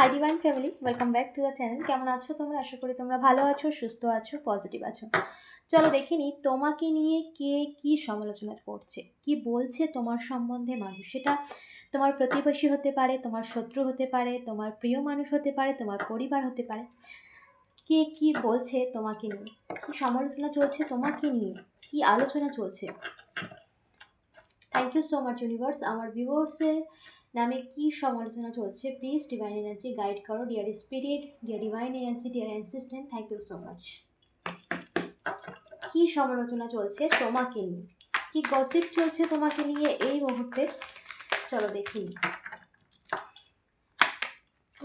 Hi divine family welcome back to the channel কেমন আছো তোমরা? আশা করি তোমরা ভালো আছো, সুস্থ আছো পজিটিভ আছো। চলো দেখিনি তোমাকে নিয়ে কে কি সমালোচনা করছে? কি বলছে তোমার সম্বন্ধে মানুষ? সেটা তোমার প্রতিবেশী হতে পারে, তোমার শত্রু হতে পারে, তোমার প্রিয় মানুষ হতে পারে, তোমার পরিবার হতে পারে। কে কি বলছে তোমাকে নিয়ে? কি সমালোচনা চলছে তোমাকে নিয়ে? কি আলোচনা চলছে? Thank you so much universe আমার ভিউয়ার্সের নামে কি সমালোচনা চলছে? প্লিজ ডিভাইন এনার্জি গাইড করো। Dear spirit dear divine energy dear assistant thank you so much কি সমালোচনা চলছে তোমাকে নিয়ে? কি গসিপ চলছে তোমাকে নিয়ে এই মুহূর্তে? চলো দেখি।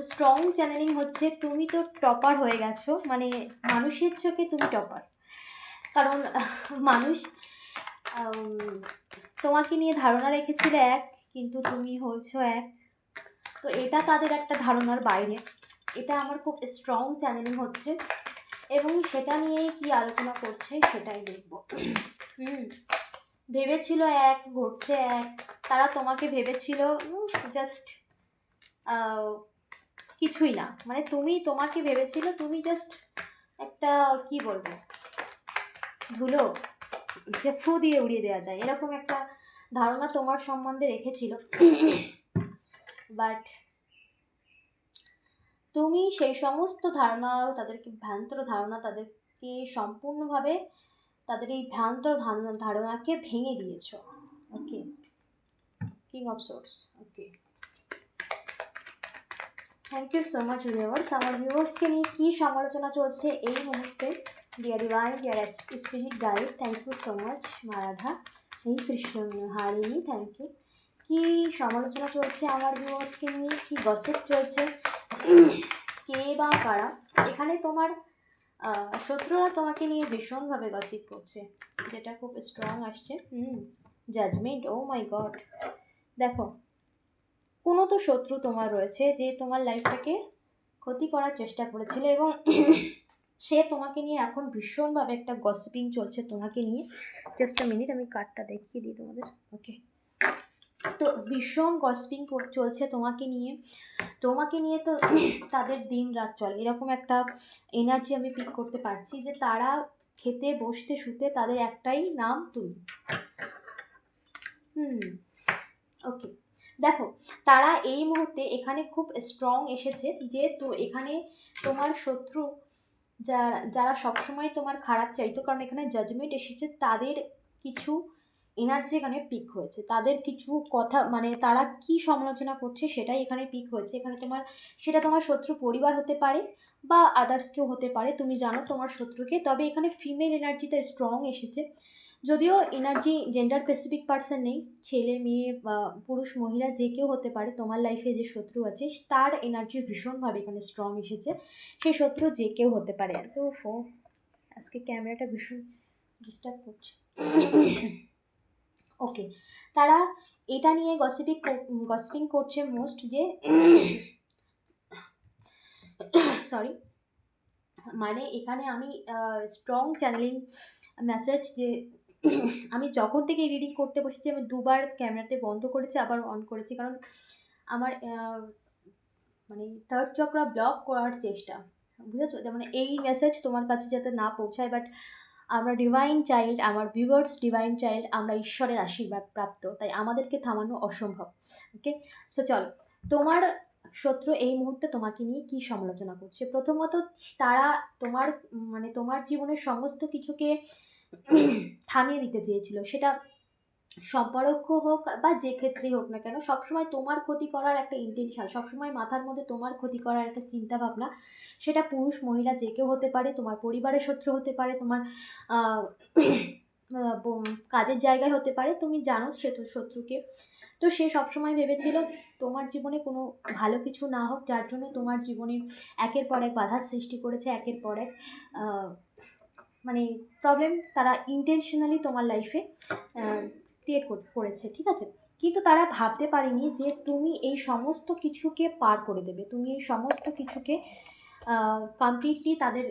স্ট্রং চ্যানেলিং হচ্ছে, তুমি তো টপার হয়ে গেছো মানে মানুষের চোখে তুমি টপার কারণ, মানুষ তোমাকে নিয়ে ধারণা রেখেছিল এক কিন্তু তুমি হয়েছো এক। তো এটা তাদের একটা ধারণার বাইরে। এটা আমার খুব স্ট্রং চ্যানেলিং হচ্ছে। এবং সেটা নিয়েই কি আলোচনা করছে সেটাই দেখব। হুম, ভেবেছিল এক, ঘটছে এক। তারা তোমাকে ভেবেছিল জাস্ট কিছুই না। মানে তুমি তোমাকে ভেবেছিল, তুমি জাস্ট একটা, কি বলব, ধুলো ফু দিয়ে উড়িয়ে দেওয়া যায়। এরকম একটা ধারণা তোমার সম্বন্ধে রেখেছিল। বাট তুমি সেই সমস্ত ধারণা, তাদেরকে ভ্রান্তর ধারণা, তাদেরকে সম্পূর্ণভাবে তাদের এই ভ্রান্তর ধারণা, ধারণাকে ভেঙে দিয়েছ। Okay king of source okay thank you so much viewers আমার ভিউয়ার্সকে নিয়ে কী সমালোচনা চলছে এই মুহূর্তে? Dear divine dear spirit guide thank you so much মারাধা এই কৃষ্ণ হারিনি থ্যাংক ইউ কী সমালোচনা চলছে আমার ভিউয়ার্সকে নিয়ে? কী গসিপ চলছে? কে বা কারা? এখানে তোমার শত্রুরা তোমাকে নিয়ে ভীষণভাবে গসিপ করছে, যেটা খুব স্ট্রং আসছে। হুম জাজমেন্ট ও মাই গড দেখো, কোনো তো শত্রু তোমার রয়েছে যে তোমার লাইফটাকে ক্ষতি করার চেষ্টা করেছিল এবং সে তোমাকে নিয়ে এখন ভীষণভাবে একটা গসিপিং চলছে তোমাকে নিয়ে। জাস্ট মিনিট আমি কার্ডটা দেখিয়ে দিই তোমাদের। ওকে তো ভীষণ গসপিং চলছে তোমাকে নিয়ে। তোমাকে নিয়ে তো তাদের দিন রাত চলে। এরকম একটা এনার্জি আমি পিক করতে পারছি যে তারা খেতে, বসতে, শুতে তাদের একটাই নাম তুমি। হুম ওকে দেখো, তারা এই মুহূর্তে এখানে খুব স্ট্রং এসেছে যে তো এখানে তোমার শত্রু যারা যারা সবসময় তোমার খারাপ চাইতো, কারণ এখানে জাজমেন্ট এসেছে, তাদের কিছু এনার্জি এখানে পিক হয়েছে। তাদের কিছু কথা মানে তারা কি সমালোচনা করছে সেটাই এখানে পিক হয়েছে। এখানে তোমার, সেটা তোমার শত্রু পরিবার হতে পারে বা আদার্স কেউ হতে পারে। তুমি জানো তোমার শত্রুকে। তবে এখানে ফিমেল এনার্জিটা স্ট্রং এসেছে। যদিও এনার্জি জেন্ডার স্পেসিফিক পার্সন নেই, ছেলে, মেয়ে বা পুরুষ, মহিলা যে কেউ হতে পারে, তোমার লাইফে যে শত্রু আছে, তার এনার্জি ভীষণভাবে এখানে স্ট্রং এসেছে। সেই শত্রু যে কেউ হতে পারে। তো ফো, আজকে ক্যামেরাটা ভীষণ ডিস্টার্ব করছে। ওকে তারা এটা নিয়ে গসিপিং গসিপিং করছে মোস্ট যে সরি মানে এখানে আমি স্ট্রং চ্যানেলিং মেসেজ যে আমি যখন থেকে রিডিং করতে বসেছি, আমি দুবার ক্যামেরাতে বন্ধ করেছি, আবার অন করেছি। কারণ আমার মানে থার্ড চক্রা ব্লক করার চেষ্টা। বুঝেছ? যেমন এই মেসেজ তোমার কাছে যাতে না পৌঁছায় বাট আমরা ডিভাইন চাইল্ড আমার ভিউয়ার্স ডিভাইন চাইল্ড আমরা ঈশ্বরের আশীর্বাদ প্রাপ্ত। তাই আমাদেরকে থামানো অসম্ভব। ওকে সো চল। তোমার শত্রু এই মুহূর্তে তোমাকে নিয়ে কী সমালোচনা করছে? প্রথমত, তারা তোমার মানে তোমার জীবনের সমস্ত কিছুকে থামিয়ে দিতে চেয়েছিল। সেটা সম্পর্ক হোক বা যে ক্ষেত্রেই হোক না কেন, সবসময় তোমার ক্ষতি করার একটা ইন্টেনশন সবসময় মাথার মধ্যে তোমার ক্ষতি করার একটা চিন্তা ভাবনা সেটা পুরুষ মহিলা যে কেউ হতে পারে, তোমার পরিবারের শত্রু হতে পারে, তোমার কাজের জায়গায় হতে পারে, তুমি জানো সে শত্রুকে। তো সে সবসময় ভেবেছিল তোমার জীবনে কোনো ভালো কিছু না হোক, যার জন্য তোমার জীবনে একের পর এক বাধার সৃষ্টি করেছে, একের পর এক মানে প্রবলেম তারা ইন্টেনশনালি তোমার লাইফে ক্রিয়েট করেছে, ঠিক আছে? কিন্তু তারা ভাবতে পারেনি যে তুমি এই সমস্ত কিছুকে পার করে দেবে। তুমি এই সমস্ত কিছুকে কমপ্লিটলি তাদের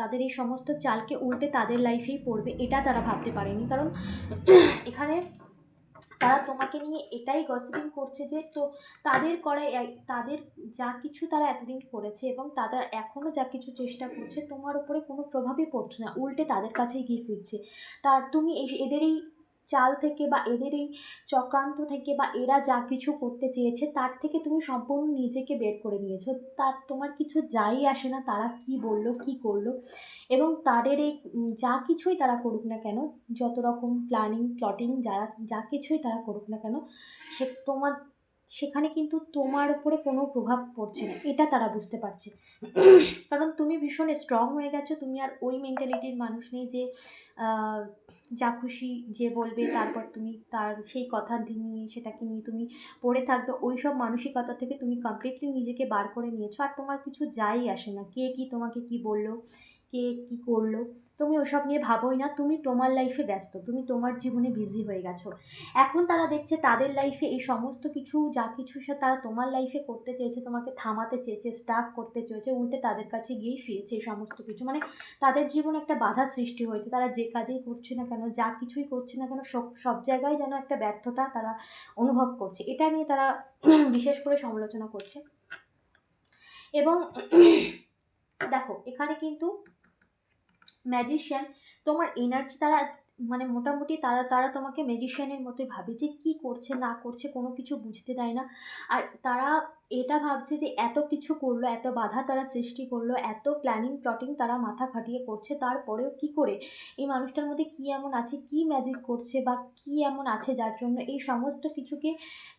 তাদের এই সমস্ত চালকে উল্টে তাদের লাইফেই পড়বে, এটা তারা ভাবতে পারেনি। কারণ এখানে তারা তোমাকে নিয়ে এটাই গসিপিং করছে যে, তো তাদের করা তাদের যা কিছু তারা এতদিন করেছে এবং তারা এখনও যা কিছু চেষ্টা করছে তোমার উপরে কোনো প্রভাবই পড়ছে না। উল্টে তাদের কাছেই গিয়ে ফিরছে। তার তুমি এই এদের এই চাল থেকে বা এদের এই চক্রান্ত থেকে বা এরা যা কিছু করতে চেয়েছে, তার থেকে তুমি সম্পূর্ণ নিজেকে বের করে নিয়েছো। তার তোমার কিছু যাই আসে না, তারা কি বলল, কি করল এবং তাদের এই যা কিছুই তারা করুক না কেন, যত রকম প্ল্যানিং প্লটিং যারা, যা কিছুই তারা করুক না কেন, সে তোমার সেখানে কিন্তু তোমার উপরে কোনো প্রভাব পড়ছে না। এটা তারা বুঝতে পারছে। কারণ তুমি ভীষণ স্ট্রং হয়ে গেছো। তুমি আর ওই মেন্টালিটির মানুষ নেই যে যা খুশি যে বলবে, তারপর তুমি তার সেই কথা নিয়ে, সেটাকে নিয়ে তুমি পড়ে থাকবে। ওই সব মানসিকতা থেকে তুমি কমপ্লিটলি নিজেকে বার করে নিয়েছো। আর তোমার কিছু যাই আসে না। কে কি তোমাকে কি বলল? কে কি করল? তুমি ওসব নিয়ে ভাবোই না, তুমি তোমার লাইফে ব্যস্ত, তুমি তোমার জীবনে বিজি হয়ে গেছো। এখন তারা দেখছে তাদের লাইফে এই সমস্ত কিছু, যা কিছু সে তারা তোমার লাইফে করতে চেয়েছে, তোমাকে থামাতে চেয়েছে স্টাক করতে চেয়েছে, উল্টে তাদের কাছে গিয়েই ফিরেছে এই সমস্ত কিছু। মানে তাদের জীবনে একটা বাধা সৃষ্টি হয়েছে, তারা যে কাজেই করছে না কেন, যা কিছুই করছে না কেন, সব সব জায়গায় যেন একটা ব্যর্থতা তারা অনুভব করছে। এটা নিয়ে তারা বিশেষ করে সমালোচনা করছে। এবং দেখো, এখানে কিন্তু ম্যাজিশিয়ান তোমার এনার্জি তারা মানে মোটামুটি তারা তারা তোমাকে ম্যাজিশিয়ানের মতোই ভাবে যে কি করছে, না করছে, কোনো কিছু বুঝতে দেয় না। আর তারা এটা ভাবছে যে এত কিছু করল, এত বাধা তারা সৃষ্টি করল, এত প্ল্যানিং প্লটিং তারা মাথা খাটিয়ে করছে, তারপরেও কি করে? এই মানুষটার মধ্যে কি এমন আছে, কি ম্যাজিক করছে বা কি এমন আছে যার জন্য এই সমস্ত কিছুকে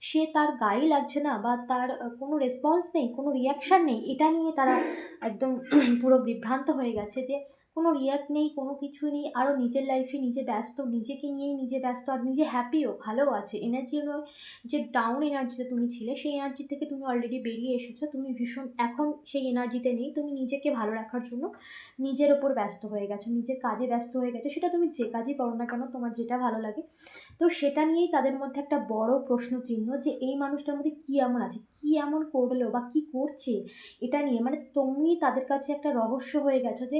সে তার গায়ে লাগছে না বা তার কোনো রেসপন্স নেই, কোনো রিয়াকশান নেই, এটা নিয়ে তারা একদম পুরো বিভ্রান্ত হয়ে গেছে যে কোনো রিয়াক্ট নেই, কোনো কিছু নেই আরও নিজের লাইফে নিজে ব্যস্ত, নিজেকে নিয়েই নিজে ব্যস্ত আর নিজে হ্যাপিও ভালো আছে। এনার্জিও নয়, যে ডাউন এনার্জিতে তুমি ছিলে, সেই এনার্জি থেকে তুমি অলরেডি বেরিয়ে এসেছ, তুমি ভীষণ, এখন সেই এনার্জিতে নেই, তুমি নিজেকে ভালো রাখার জন্য নিজের ওপর ব্যস্ত হয়ে গেছো, নিজের কাজে ব্যস্ত হয়ে গেছো, সেটা তুমি যে কাজই করো না কেন, তোমার যেটা ভালো লাগে। তো সেটা নিয়েই তাদের মধ্যে একটা বড় প্রশ্ন চিহ্ন যে এই মানুষটার মধ্যে কী এমন আছে, কী এমন করল বা কী করছে, এটা নিয়ে। মানে তুমি তাদের কাছে একটা রহস্য হয়ে গেছো যে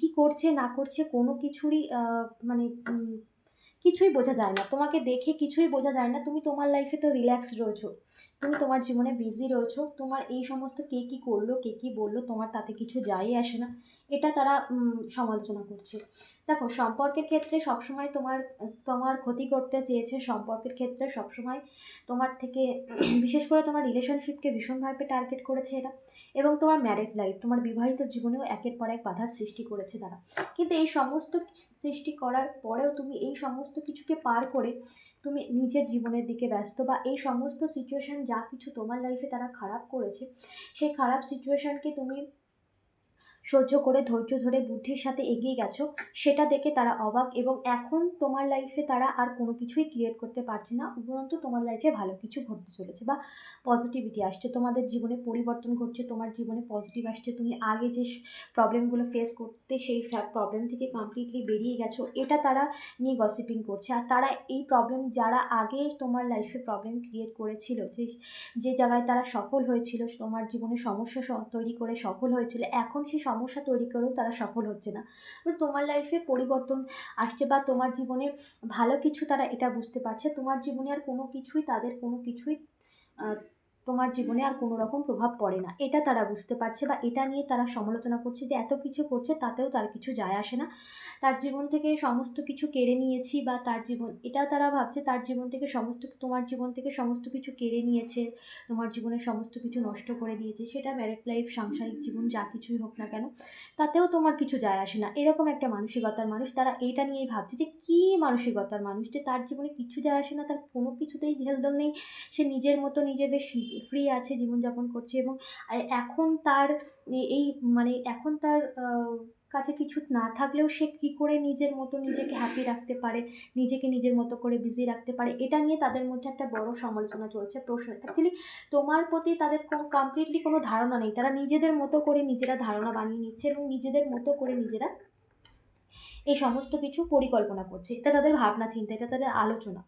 কি করছে, না করছে, কোনো কিছুরই মানে কিছুই বোঝা যায় না। তোমাকে দেখে কিছুই বোঝা যায় না। তুমি তোমার লাইফে তো রিল্যাক্স রয়েছো। তুমি তোমার জীবনে বিজি রয়েছো, তোমার এই সমস্ত কে কী করল, কে কী বলল, তোমার তাতে কিছু যাই আসে না, এটা তারা সমালোচনা করছে। দেখো, সম্পর্কের ক্ষেত্রে সবসময় তোমার তোমার ক্ষতি করতে চেয়েছে সম্পর্কের ক্ষেত্রে সবসময় তোমার থেকে, বিশেষ করে তোমার রিলেশনশিপকে ভীষণভাবে টার্গেট করেছে এরা। এবং তোমার ম্যারেড লাইফ তোমার বিবাহিত জীবনেও একের পর এক বাধার সৃষ্টি করেছে তারা। কিন্তু এই সমস্ত সৃষ্টি করার পরেও তুমি এই সমস্ত কিছুকে পার করে তুমি নিজের জীবনের দিকে ব্যস্ত বা এই সমস্ত সিচুয়েশান যা কিছু তোমার লাইফে তারা খারাপ করেছে, সেই খারাপ সিচুয়েশানকে তুমি সহ্য করে ধৈর্য ধরে বুদ্ধির সাথে এগিয়ে গেছো, সেটা দেখে তারা অবাক এবং এখন তোমার লাইফে তারা আর কোনো কিছুই ক্রিয়েট করতে পারছে না। উপরন্তু তোমার লাইফে ভালো কিছু ঘটতে চলেছে বা পজিটিভিটি আসছে। তোমাদের জীবনে পরিবর্তন ঘটছে, তোমার জীবনে পজিটিভ আসছে। তুমি আগে যে প্রবলেমগুলো ফেস করতে সেই প্রবলেম থেকে কমপ্লিটলি বেরিয়ে গেছো, এটা তারা নিয়ে গসিপিং করছে। আর তারা এই প্রবলেম যারা আগে তোমার লাইফে প্রবলেম ক্রিয়েট করেছিল, যে যে জায়গায় তারা সফল হয়েছিল, তোমার জীবনে সমস্যা স- তৈরি করে সফল হয়েছিল, এখন সেই সমস্যা তৈরি করেও তারা সফল হচ্ছে না। এবার তোমার লাইফে পরিবর্তন আসছে বা তোমার জীবনে ভালো কিছু তারা এটা বুঝতে পারছে। তোমার জীবনে আর কোনো কিছুই, তাদের কোনো কিছুই তোমার জীবনে আর কোনো রকম প্রভাব পড়ে না। এটা তারা বুঝতে পারছে বা এটা নিয়ে তারা সমালোচনা করছে যে এত কিছু করছে তাতেও তার কিছু যায় আসে না। তার জীবন থেকে সমস্ত কিছু কেড়ে নিয়েছি বা তার জীবন, এটা তারা ভাবছে তার জীবন থেকে সমস্ত, তোমার জীবন থেকে সমস্ত কিছু কেড়ে নিয়েছে, তোমার জীবনের সমস্ত কিছু নষ্ট করে দিয়েছে, সেটা ম্যারেড লাইফ সাংসারিক জীবন, যা কিছুই হোক না কেন, তাতেও তোমার কিছু যায় আসে না। এরকম একটা মানসিকতার মানুষ তারা এইটা নিয়েই ভাবছে যে কী মানসিকতার মানুষ যে তার জীবনে কিছু যায় আসে না, তার কোনো কিছুতেই হেলদোল নেই। সে নিজের মতো নিজে বেশ ফ্রি আছে, জীবনযাপন করছে এবং এখন তার এই মানে এখন তার কাছে কিছু না থাকলেও সে কী করে নিজের মতো নিজেকে হ্যাপি রাখতে পারে, নিজেকে নিজের মতো করে বিজি রাখতে পারে, এটা নিয়ে তাদের মধ্যে একটা বড় সমালোচনা চলছে, প্রশ্ন। অ্যাকচুয়ালি তোমার প্রতি তাদের কমপ্লিটলি কোনো ধারণা নেই, তারা নিজেদের মতো করে নিজেরা ধারণা বানিয়ে নিচ্ছে এবং নিজেদের মতো করে নিজেরা এই সমস্ত কিছু পরিকল্পনা করছে, এটা তাদের ভাবনা চিন্তা এটা তাদের আলোচনা।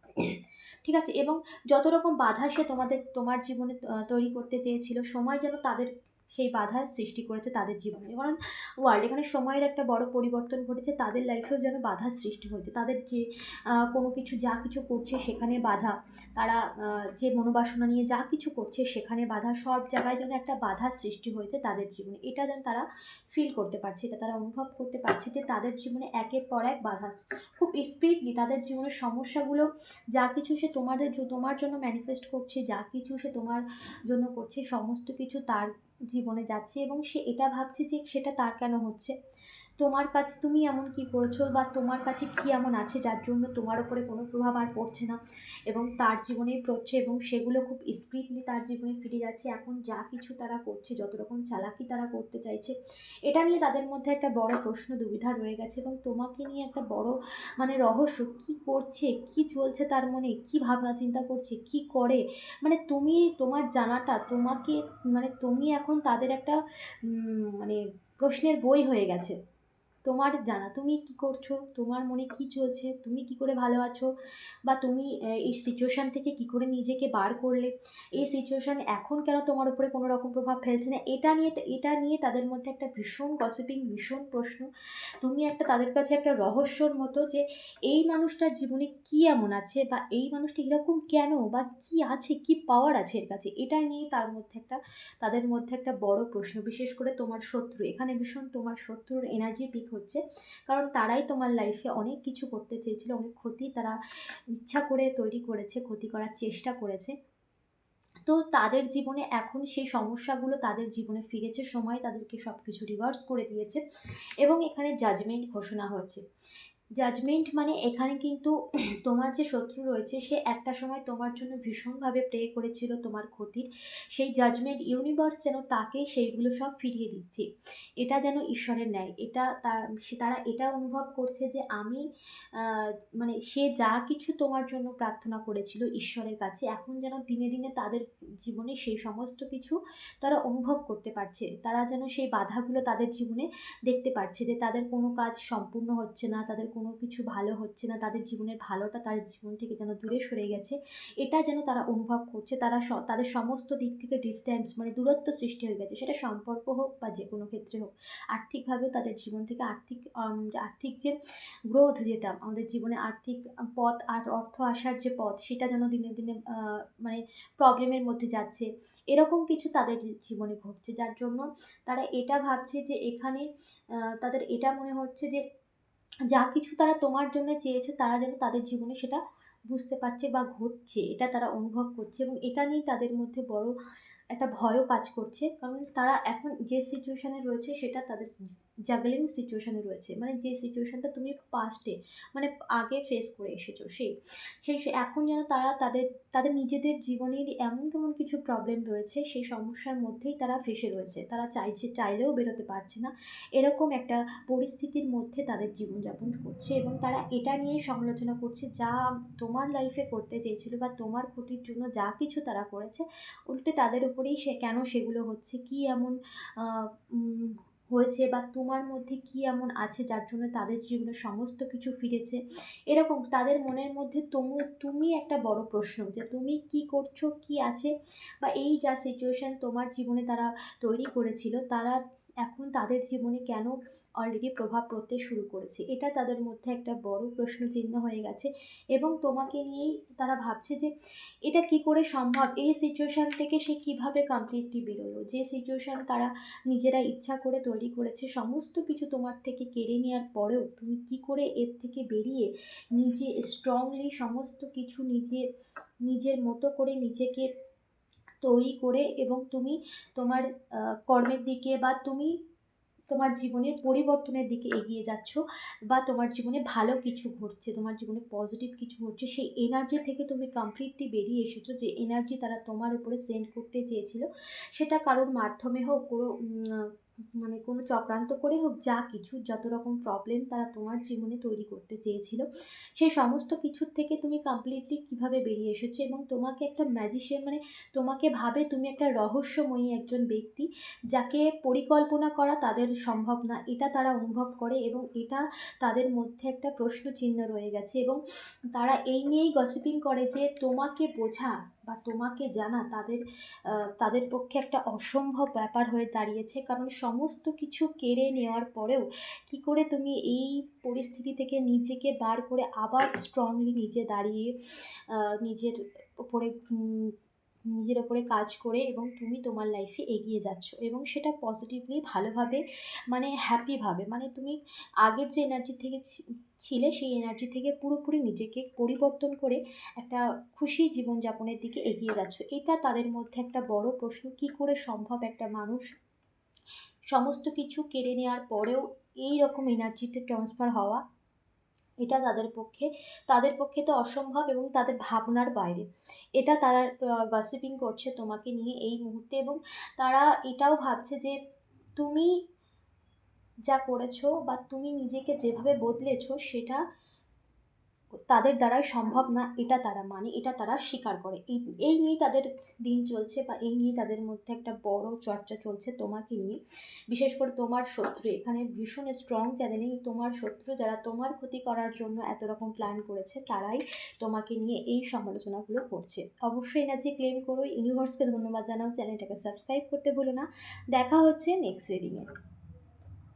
ঠিক আছে? এবং যত রকম বাধা সে তোমাদের, তোমার জীবনে তৈরি করতে চেয়েছিল, সময় যেন তাদের সেই বাধার সৃষ্টি করেছে তাদের জীবনে। কারণ ওয়ার্ল্ড এখানে সময়ের একটা বড় পরিবর্তন ঘটেছে, তাদের লাইফেও যেন বাধার সৃষ্টি হয়েছে। তাদের যে কোনো কিছু, যা কিছু করছে সেখানে বাধা। তারা যে মনোবাসনা নিয়ে যা কিছু করছে সেখানে বাধা, সব জায়গায় যেন একটা বাধার সৃষ্টি হয়েছে তাদের জীবনে। এটা যেন তারা ফিল করতে পারছে, এটা তারা অনুভব করতে পারছে যে তাদের জীবনে একের পর এক বাধা খুব স্পিডলি তাদের জীবনের সমস্যাগুলো, যা কিছু সে তোমাদের, তোমার জন্য ম্যানিফেস্ট করছে, যা কিছু সে তোমার জন্য করছে, সমস্ত কিছু তার জীবনে যাচ্ছে এবং সে এটা ভাবছে যে সেটা তার কেন হচ্ছে? তোমার কাছে তুমি এমন কি করেছ বা তোমার কাছে কি এমন আছে যার জন্য তোমার ওপরে কোনো প্রভাব আর পড়ছে না? এবং তার জীবনেই পড়ছে এবং সেগুলো খুব স্পিডলি তার জীবনে ফিরে যাচ্ছে। এখন যা কিছু তারা করছে, যত রকম চালাকি তারা করতে চাইছে, এটা নিয়ে তাদের মধ্যে একটা বড় প্রশ্ন দুবিধা রয়ে গেছে। এবং তোমাকে নিয়ে একটা বড় মানে রহস্য, কি করছে, কি চলছে তার মনে, কি ভাবনা চিন্তা করছে, কি করে? মানে তুমি, তোমার জানাটা, তোমাকে মানে তুমি এখন তাদের একটা মানে প্রশ্নের বই হয়ে গেছে। তোমার জানা, তুমি কি করছ? তোমার মনে কি চলছে? তুমি কি করে ভালো আছো? বা তুমি এই সিচুয়েশান থেকে কি করে নিজেকে বার করলে? এই সিচুয়েশান এখন কেন তোমার উপরে কোনো রকম প্রভাব ফেলছে না? এটা নিয়ে এটা নিয়ে তাদের মধ্যে একটা ভীষণ গসিপিং ভীষণ প্রশ্ন। তুমি একটা, তাদের কাছে একটা রহস্যর মতো যে, এই মানুষটার জীবনে কি এমন আছে? বা এই মানুষটি এরকম কেন? বা কি আছে? কি পাওয়ার আছে এর কাছে? এটা নিয়ে তার মধ্যে একটা, তাদের মধ্যে একটা বড় প্রশ্ন। বিশেষ করে তোমার শত্রু। এখানে ভীষণ তোমার শত্রুর এনার্জি পিক হচ্ছে। কারণ তারাই তোমার লাইফে অনেক কিছু করতে চেয়েছিল, অনেক ক্ষতি তারা ইচ্ছা করে তৈরি করেছে, ক্ষতি করার চেষ্টা করেছে। তো তাদের জীবনে এখন সেই সমস্যাগুলো তাদের জীবনে ফিরেছে, সময় তাদেরকে সব কিছু রিভার্স করে দিয়েছে এবং এখানে জাজমেন্ট ঘোষণা হয়েছে। জাজমেন্ট মানে এখানে কিন্তু তোমার যে শত্রু রয়েছে, সে একটা সময় তোমার জন্য ভীষণভাবে প্রে করেছিল তোমার ক্ষতির। সেই জাজমেন্ট ইউনিভার্স যেন তাকে সেইগুলো সব ফিরিয়ে দিচ্ছে। এটা যেন ঈশ্বরের ন্যায়। এটা তার এটা অনুভব করছে যে আমি মানে সে যা কিছু তোমার জন্য প্রার্থনা করেছিল ঈশ্বরের কাছে, এখন যেন দিনে দিনে তাদের জীবনে সেই সমস্ত কিছু তারা অনুভব করতে পারছে। তারা যেন সেই বাধাগুলো তাদের জীবনে দেখতে পারছে যে তাদের কোনো কাজ সম্পূর্ণ হচ্ছে না, তাদের কোনো কিছু ভালো হচ্ছে না, তাদের জীবনের ভালোটা তাদের জীবন থেকে যেন দূরে সরে গেছে, এটা যেন তারা অনুভব করছে, তারা তাদের সমস্ত দিক থেকে ডিস্ট্যান্স মানে দূরত্ব সৃষ্টি হয়ে গেছে, সেটা সম্পর্ক হোক বা যে কোনো ক্ষেত্রে হোক, আর্থিকভাবেও তাদের জীবন থেকে আর্থিক আর্থিক যে গ্রোথ যেটা, আমাদের জীবনে আর্থিক পথ আর অর্থ আসার যে পথ, সেটা যেন দিনে দিনে মানে প্রবলেমের মধ্যে যাচ্ছে, এরকম কিছু তাদের জীবনে ঘটছে, যার জন্য তারা এটা ভাবছে যে এখানে তাদের এটা মনে হচ্ছে যে যা কিছু তারা তোমার জন্য চেয়েছে, তারা যেন তাদের জীবনে সেটা বুঝতে পারছে বা ঘটছে, এটা তারা অনুভব করছে এবং এটা নিয়েই তাদের মধ্যে বড় একটা ভয়ও কাজ করছে। কারণ তারা এখন যে সিচুয়েশানে রয়েছে, সেটা তাদের জাগলিং সিচুয়েশানে রয়েছে। মানে যে সিচুয়েশানটা তুমি পাস্টে মানে আগে ফেস করে এসেছ, সেই সেই এখন যেন তারা তাদের তাদের নিজেদের জীবনের এমন কেমন কিছু প্রবলেম রয়েছে, সেই সমস্যার মধ্যেই তারা ফেসে রয়েছে। তারা চাইছে, চাইলেও বেরোতে পারছে না। এরকম একটা পরিস্থিতির মধ্যে তাদের জীবনযাপন করছে এবং তারা এটা নিয়ে সমালোচনা করছে, যা তোমার লাইফে করতে চেয়েছিল বা তোমার ক্ষতির জন্য যা কিছু তারা করেছে, উল্টে তাদের উপরেই সে, কেন সেগুলো হচ্ছে, কি এমন হয়েছে বা তোমার মধ্যে কি এমন আছে যার জন্য তাদের জীবনে সমস্ত কিছু ফিরেছে? এরকম তাদের মনের মধ্যে তুমি তুমি একটা বড় প্রশ্ন যে তুমি কি করছ, কি আছে? বা এই যা সিচুয়েশান তোমার জীবনে তারা তৈরি করেছিল, তারা এখন তাদের জীবনে কেন অলরেডি প্রভাব পড়তে শুরু করেছে? এটা তাদের মধ্যে একটা বড় প্রশ্ন চিহ্ন হয়ে গেছে এবং তোমাকে নিয়েই তারা ভাবছে যে এটা কি করে সম্ভব? এই সিচুয়েশান থেকে সে কীভাবে কমপ্লিটলি বেরোলো? যে সিচুয়েশান তারা নিজেরা ইচ্ছা করে তৈরি করেছে, সমস্ত কিছু তোমার থেকে কেড়ে নেওয়ার পরেও তুমি কি করে এর থেকে বেরিয়ে নিজে স্ট্রংলি সমস্ত কিছু নিজে, নিজের মতো করে নিজেকে তৈরি করে এবং তুমি তোমার কর্মের দিকে বা তুমি তোমার জীবনের পরিবর্তনের দিকে এগিয়ে যাচ্ছ বা তোমার জীবনে ভালো কিছু ঘটছে, তোমার জীবনে পজিটিভ কিছু ঘটছে, সেই এনার্জি থেকে তুমি কমপ্লিটলি বেরিয়ে এসেছ, যে এনার্জি তারা তোমার উপরে সেন্ড করতে চেয়েছিল, সেটা কারোর মাধ্যমে হোক, কোনো মানে কোনো চক্রান্ত করে হোক যা কিছু, যত রকম প্রবলেম তারা তোমার জীবনে তৈরি করতে চেয়েছিল সেই সমস্ত কিছুর থেকে তুমি কমপ্লিটলি কীভাবে বেরিয়ে এসেছ এবং তোমাকে একটা ম্যাজিশিয়ান মানে তোমাকে ভাবে তুমি একটা রহস্যময়ী একজন ব্যক্তি যাকে পরিকল্পনা করা তাদের সম্ভব না, এটা তারা অনুভব করে এবং এটা তাদের মধ্যে একটা প্রশ্ন চিহ্ন রয়ে গেছে এবং তারা এই নিয়েই গসিপিং করে যে তোমাকে বোঝা বা তোমাকে জানা তাদের তাদের পক্ষে একটা অসম্ভব ব্যাপার হয়ে দাঁড়িয়েছে। কারণ সমস্ত কিছু কেড়ে নেওয়ার পরেও কি করে তুমি এই পরিস্থিতি থেকে নিজেকে বার করে আবার স্ট্রংলি নিজে দাঁড়িয়ে নিজের উম, নিজের ওপরে কাজ করে এবং তুমি তোমার লাইফে এগিয়ে যাচ্ছ এবং সেটা পজিটিভলি ভালোভাবে মানে হ্যাপিভাবে মানে তুমি আগের যে এনার্জি থেকে ছিলে সেই এনার্জি থেকে পুরোপুরি নিজেকে পরিবর্তন করে একটা খুশি জীবনযাপনের দিকে এগিয়ে যাচ্ছ। এটা তাদের মধ্যে একটা বড় প্রশ্ন, কি করে সম্ভব একটা মানুষ সমস্ত কিছু কেড়ে নেওয়ার পরেও এই রকম এনার্জিতে ট্রান্সফার হওয়া? এটা তাদের পক্ষে তাদের পক্ষে তো অসম্ভব এবং তাদের ভাবনার বাইরে। এটা তারা গসিপিং করছে তোমাকে নিয়ে এই মুহূর্তে এবং তারা এটাও ভাবছে যে তুমি যা করেছ বা তুমি নিজেকে যেভাবে বদলেছো সেটা তাদের দ্বারাই সম্ভব না, এটা তারা মানে এটা তারা স্বীকার করে। এই এই নিয়েই তাদের দিন চলছে বা এই নিয়ে তাদের মধ্যে একটা বড় চর্চা চলছে তোমাকে নিয়ে। বিশেষ করে তোমার শত্রু, এখানে ভীষণ স্ট্রং চ্যানেলিং তোমার শত্রু যারা তোমার ক্ষতি করার জন্য এত রকম প্ল্যান করেছে, তারাই তোমাকে নিয়ে এই সমালোচনাগুলো করছে। অবশ্যই এনার্জি ক্লেম করো। ইউনিভার্সকে ধন্যবাদ জানাও। চ্যানেলটাকে সাবস্ক্রাইব করতে ভুলো না। দেখা হচ্ছে নেক্সট রিডিংয়ে